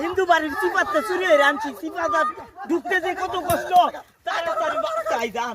হিন্দু বাড়ির সিপাতে চুরি হয়ে আনছি সিপাতা ঢুকতে যে কত কষ্ট। তাড়াতাড়ি বাচ্চাই যান।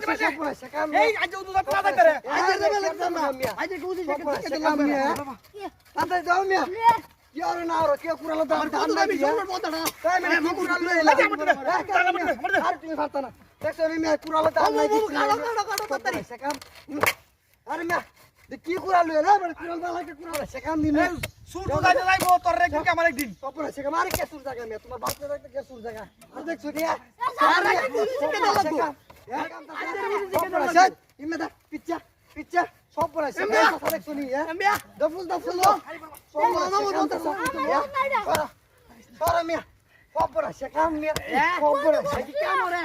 কিছু শান্তি হয় এই আজ উদুদা পাতা করে কি কুড়ালো রে কুড়াল বালাকে কুড়াল সেখান দিনে সুর উদা যাইবো তোর রে কি আমার একদিন। সপনা সেখান আরে কেসুর জায়গা মে তোমার বাপ রে একটা কেসুর জায়গা আর দেখছ কি ইমেদা পিচ্চা পিচ্চা সব পড়া সে কথা দেখছ নি হ্যাঁ দফুল দফুল সব পড়া সরা মিয়া সব পড়া সে কাম মিয়া। সব পড়া সে কি কাম রে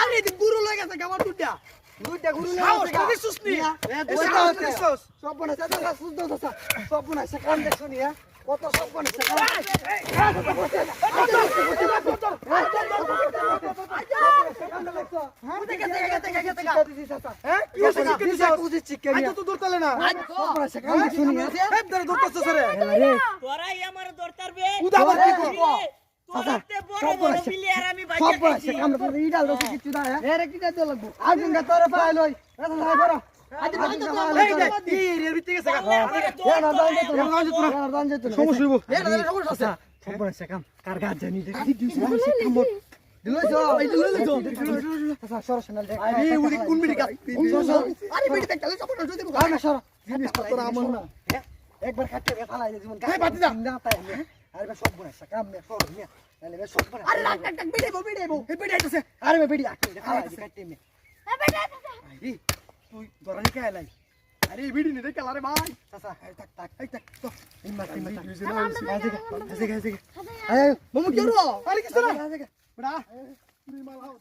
আরে দি গুরু লই গেছে গামার দুটা দুইটা গুরু সাহস কবি সুসনি সাহস কবি সুস সব পড়া সে দাদা সুস দাও দাদা সব পড়া সে দেখছ নি হ্যাঁ কত সব পড়া সে কাম হ্যাঁ কি হইছে কি দিছস আজ তো দূর চলে না হেব ধরে দূরতেছ সরে তোরাই আমার দরকার বে উদা আবার কি করব তোরাতে বড় বড় প্লেয়ার আমি বাইকে এই কি রে বিতে গেছে গা। সমস্যা হইব। এ দাদা সমস্যা আছে আরে উনি কোন মিটি গা আরে দেখ তাহলে সব এই বাতি দা। না তাই আরে কাম মে সব বড় আরে লাগ লাগ বল এই বিটি আইতাছে। আরে মে বেড়ি আকি ফেলা কাটতে মে আরে তুই গরানি কে আলাই আরে বিটি নে দেখ আরে ভাই। চাচা তাক তাক এই তাক তো। ইম্মা ইম্মা ইউজে না আজে আজে আজে আরে মামু কেরো আরে কিছু না। আজে বড়া তুই মাল হাও